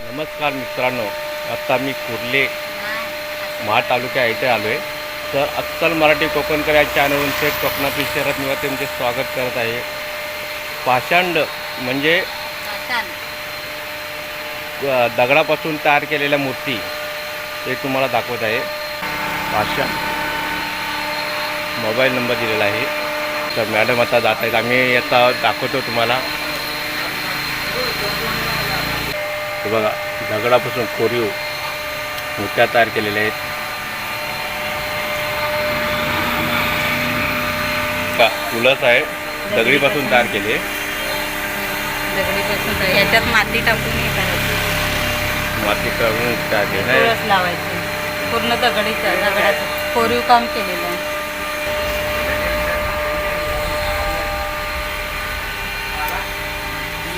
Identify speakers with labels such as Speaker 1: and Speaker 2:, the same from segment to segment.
Speaker 1: नमस्कार मित्रांनो आत्ता मी कुर्ले महा तालुक्या इथे आलो आहे तर अस्सल मराठी कोकणकर या चॅनलवरून थेट कोकणातील शहरात मी तुमचे स्वागत करत आहे. पाषांड म्हणजे दगडापासून तयार केलेल्या मूर्ती ते तुम्हाला दाखवत आहे. पाषाण. मोबाईल नंबर दिलेला आहे. तर मॅडम आता जात आहेत. आम्ही आता दाखवतो तुम्हाला. हे बघा दगडापासून कोरीव मूर्त्या तयार केलेल्या आहेत. का तुळस आहे. दगडीपासून तयार केली. आहे
Speaker 2: दगडीपासून तर ह्याच्यात माती टाकून हे करायची.
Speaker 1: माती करून तयार केली
Speaker 2: तुळस लावायची. पूर्ण दगडीचं दगडाचं कोरीव काम केलेलं आहे.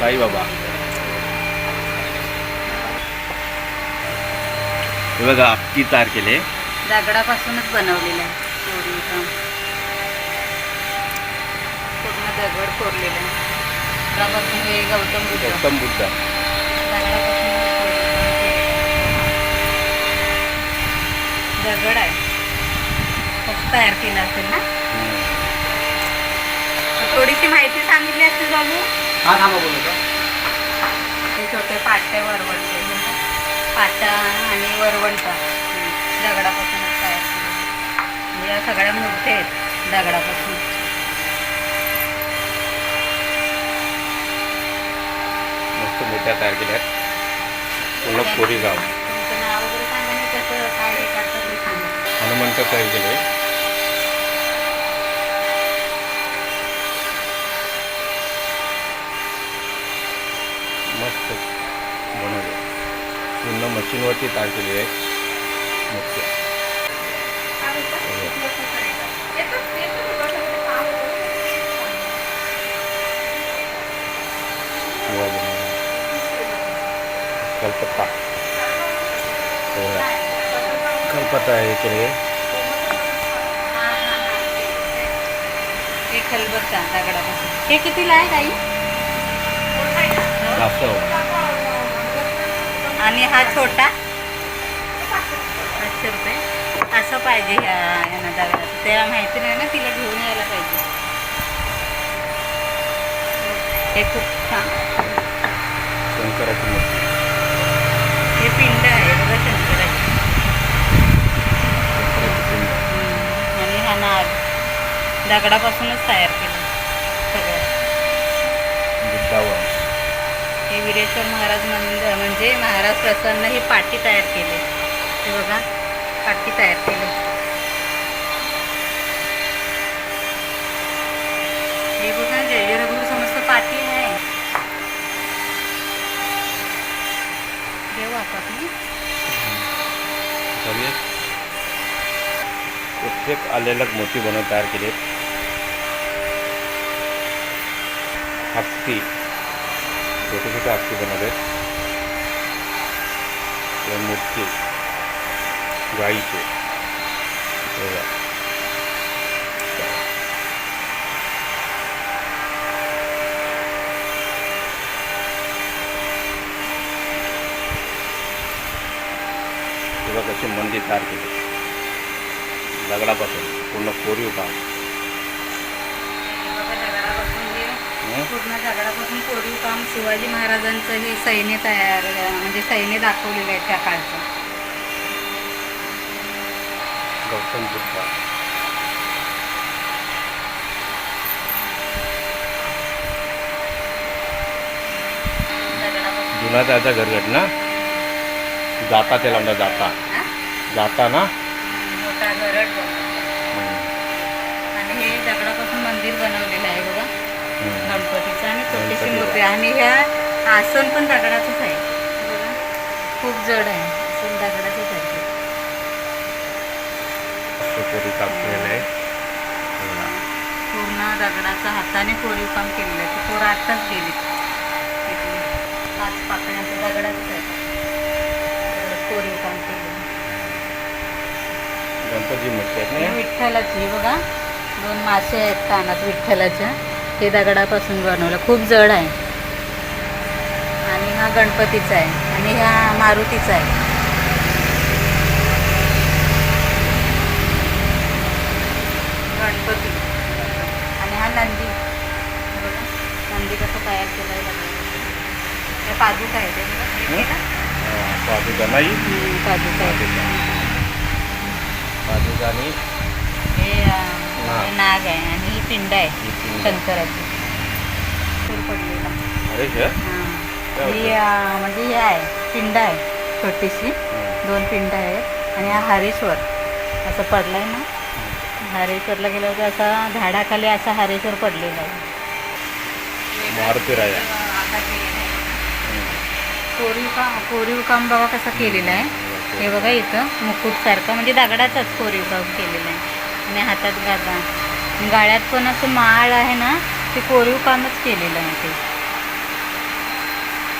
Speaker 1: साईबाबा हे बघा तयार केले.
Speaker 2: दगडापासूनच बनवलेलं आहे कोरीव काम पूर्ण दगड कोरलेलं आहे त्यापासून हे गौतम बुद्ध.
Speaker 1: गौतम बुद्ध.
Speaker 2: दगड आहे. खूप तयार केलं असेल ना. थोडीशी माहिती सांगितली असेल बाबू?
Speaker 3: हा थांबा बोलतो
Speaker 2: ते छोटे पाटे वरवंटे पाटा आणि वरवंट. दगडापासूनच तयार केलेले. म्हणजे या सगळ्या मूर्ती आहेत दगडापासून.
Speaker 1: मस्त मूर्त्या तयार केल्या पूर्ण कोरीगाव
Speaker 2: तुमचं नाव वगैरे सांगा आणि कसं काय हे करतात ते सांगा.
Speaker 1: हनुमंत तयार केले. मस्त बनवले. पूर्ण मशीनवरती तयार केलेली आहे बनवले. कलपत्ता. हे. कलपत्ता हे केले
Speaker 2: हे खलबत्ता दगडापासून हे कितीला आहे ताई?
Speaker 1: कासव
Speaker 2: आणि हा छोटा पाचशे रुपये. असं पाहिजे ह्या यांना दगडाचं त्याला माहिती नाही ना तिला घेऊन यायला पाहिजे. हे खूप छान.
Speaker 1: शंकराची
Speaker 2: हे पिंड आहे बघा शंकराची. आणि हा नाग. दगडापासूनच तयार केलं. विरेश्वर महाराज मंदिर म्हणजे महाराज प्रसन्न ही पाटी तयार केली. हे बघा पाटी तयार केली. हे बघा जय जय रघुवीर समस्त पाटी आहे. देऊ आपण
Speaker 1: प्रत्येक आलेला मोठी बनवून तयार केले हत्ती छोटे छोटे हत्ती बनवले त्या मूर्ती गाईचे हे बघा. हे बघा कसे मंदिर तयार केले दगडापासून पूर्ण कोरीव काम
Speaker 2: हे बघा दगडापासून पूर्ण दगडापासून कोरीव काम शिवाजी महाराजांचं हे सैन्य तयार म्हणजे सैन्य दाखवलेलं आहे त्या काळचं.
Speaker 1: गौतम बुद्ध. जुना त्याचा घरगट ना जाता त्याला म्हणतात जाता? जाता ना?
Speaker 2: मोठा गरड बनवला. आणि हे दगडापासून मंदिर बनवलेलं आहे बघा
Speaker 1: हम्म.
Speaker 2: गणपतीचं आणि छोटीशी
Speaker 1: गणपतीचं.
Speaker 2: मूर्ती आहे. आणि ह्या आसन पण दगडाचंच आहे. खूप जड आहे. आसन दगडाचंच आहे.
Speaker 1: असं कोरीव काम केलेलं आहे. बघा.
Speaker 2: पूर्ण दगडाचं हाताने कोरीव काम केलेलं आहे. ते पोरं आत्ताच गेली. पाच पाकळ्यांचं दगडाचंच आहे. कोरीव काम केलेलं
Speaker 1: गणपती मूर्ती आहेत
Speaker 2: विठ्ठलाची बघा. दोन मासे आहेत कानात विठ्ठलाच्या. हे दगडापासून बनवलं. खूप जड आहे. हा गणपतीचा आहे आणि ह्या मारुतीचा आहे. गणपती. आणि हा नंदी. नंदी कसं तयार केलं आहे. हे पादुका आहे ते
Speaker 1: पादुका नाही.
Speaker 2: पादुका
Speaker 1: पादुका. आणि
Speaker 2: हे
Speaker 1: नाग.
Speaker 2: हे. आहे आणि ही पिंड आहे. शंकराची. पडलेला.
Speaker 1: अरे
Speaker 2: हां. म्हणजे ही आहे पिंड आहे छोटीशी. दोन पिंड आहेत. आणि हा हरेश्वर. असं पडलाय ना? हरेश्वरला गेल्यावर असा झाडाखाली असा हरेश्वर पडलेला आहे. कोरीव काम कोरीव काम बघा कसं केलेलं आहे. हे बघा इथं मुकुटसारखं. म्हणजे दगडाचाच कोरीव काम केलेलं आहे. आणि हातात गादा. गाळ्यात पण असं माळ आहे ना ते कोरीव कामच केलेलं आहे ते हनुमंताचं
Speaker 1: विठ्ठल ना
Speaker 2: शंकरचं गोळा वाटला हे बघा तिकडं हां ते शंकराचे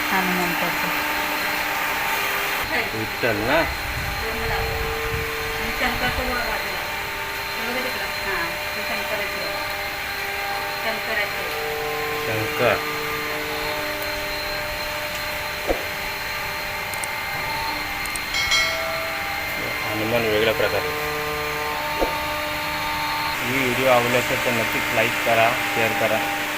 Speaker 2: शंकराचे आहे.
Speaker 1: शंकर. हनुमान वेगळ्या प्रकारे. ही व्हिडिओ आवडली असेल तर नक्कीच लाईक करा शेअर करा.